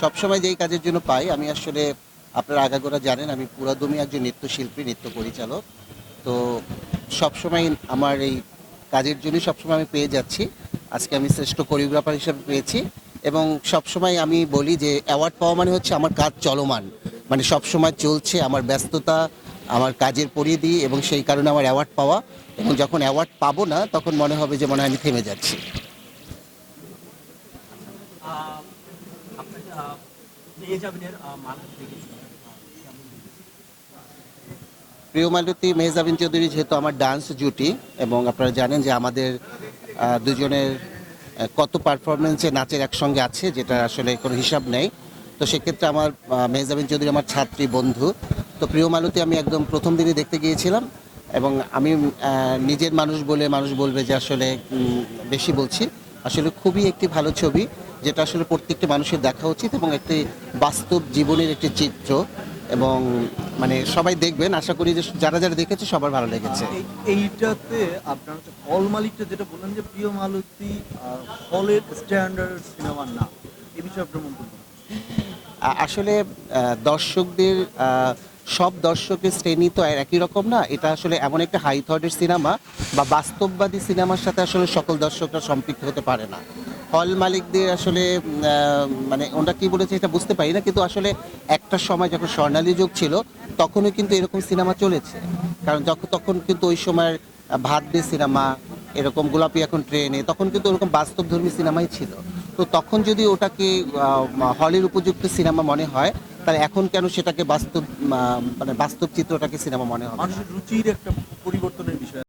সবসময় যেই কাজের জন্য পাই, আমি আসলে আপনারা আগাগোড়া জানেন, আমি পুরাদমি একজন নৃত্যশিল্পী, নৃত্য পরিচালক। তো সবসময় আমার এই কাজের জন্য সবসময় আমি পেয়ে যাচ্ছি। আজকে আমি শ্রেষ্ঠ কোরিওগ্রাফার হিসেবে পেয়েছি এবং সবসময় আমি বলি যে অ্যাওয়ার্ড পাওয়া মানে হচ্ছে আমার কাজ চলমান। মানে সবসময় চলছে আমার ব্যস্ততা, আমার কাজের পরিধি এবং সেই কারণে আমার অ্যাওয়ার্ড পাওয়া এবং যখন অ্যাওয়ার্ড পাবো না, তখন মনে হবে যে মনে হয় আমি থেমে যাচ্ছি। প্রিয় মালতী, মেহজাবিন চৌধুরী যেহেতু আমার ডান্স জুটি এবং আপনারা জানেন যে আমাদের দুজনের কত পারফরমেন্সে নাচের একসঙ্গে আছে, যেটা আসলে কোনো হিসাব নেই। তো সেক্ষেত্রে আমার মেহজাবিন চৌধুরী আমার ছাত্রী বন্ধু। তো প্রিয় মালতী, আমি একদম প্রথম দিনই দেখতে গিয়েছিলাম এবং আমি নিজের মানুষ বলে মানুষ বলবে যে আসলে বেশি বলছি। আসলে খুবই একটি ভালো ছবি যেটা আসলে প্রত্যেকটি মানুষের দেখা উচিত এবং একটি বাস্তব জীবনের একটি চিত্র এবং মানে সবাই দেখবেন। আশা করি যে যারা যারা দেখেছে সবার ভালো লেগেছে। এইটাতে আপনার হচ্ছে হল মালিকটা যেটা বললেন যে প্রিয় মালতী হলের স্ট্যান্ডার্ড সিনেমা না। এই বিষয়ে আপনার মন্তব্য আসলে দর্শকদের সব দর্শকের শ্রেণি তো একই রকম না। এটা আসলে এমন একটা হাই থটের সিনেমা বা বাস্তববাদী সিনেমার সাথে আসলে সকল দর্শকরা সম্পৃক্ত হতে পারে না। হল মালিকদের আসলে মানে ওটা কি বলেছে এটা বুঝতে পারি না, কিন্তু আসলে একটা সময় যখন স্বর্ণালী যুগ ছিল তখনও কিন্তু এরকম সিনেমা চলেছে। কারণ যখন তখন কিন্তু ওই সময় ভাত দিয়ে সিনেমা, এরকম গোলাপি এখন ট্রেনে, তখন কিন্তু ওরকম বাস্তবধর্মী সিনেমাই ছিল। তো তখন যদি ওটাকে হলের উপযুক্ত সিনেমা মনে হয়, তাহলে এখন কেন সেটাকে বাস্তব মানে বাস্তব চিত্রটাকে সিনেমা মনে হয় মানুষের রুচির একটা পরিবর্তনের বিষয়।